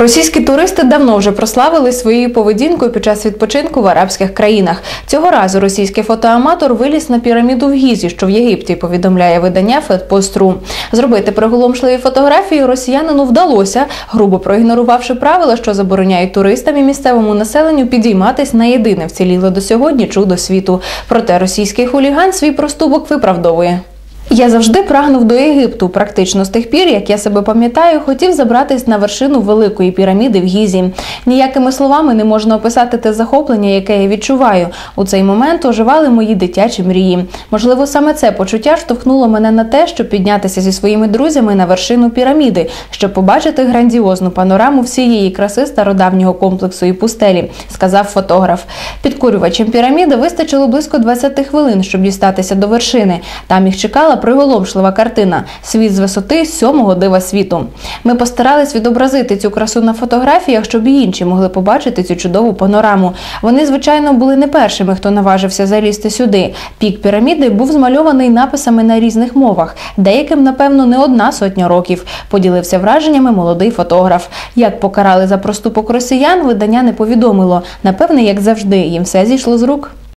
Російські туристи давно вже прославили своєю поведінкою під час відпочинку в арабських країнах. Цього разу російський фотоаматор виліз на піраміду в Гізі, що в Єгипті, повідомляє видання Фетпостру. Зробити приголомшливі фотографії росіянину вдалося, грубо проігнорувавши правила, що забороняють туристам і місцевому населенню підійматись на єдине вціліле до сьогодні чудо світу. Проте російський хуліган свій проступок виправдовує. Я завжди прагнув до Єгипту. Практично з тих пір, як я себе пам'ятаю, хотів забратись на вершину великої піраміди в Гізі. Ніякими словами не можна описати те захоплення, яке я відчуваю. У цей момент оживали мої дитячі мрії. Можливо, саме це почуття штовхнуло мене на те, щоб піднятися зі своїми друзями на вершину піраміди, щоб побачити грандіозну панораму всієї краси стародавнього комплексу і пустелі, сказав фотограф. Підкурювачем піраміди вистачило близько 20 хвилин, щоб дістатися до вершини. Там їх чекала приголомшлива картина світ з висоти сьомого дива світу. Ми постарались відобразити цю красу на фотографіях, щоб і інші могли побачити цю чудову панораму. Вони, звичайно, були не першими, хто наважився залізти сюди. Пік піраміди був змальований написами на різних мовах. Деяким, напевно, не одна сотня років. Поділився враженнями молодий фотограф. Як покарали за проступок росіян, видання не повідомило. Напевне, як завжди, їм все зійшло з рук.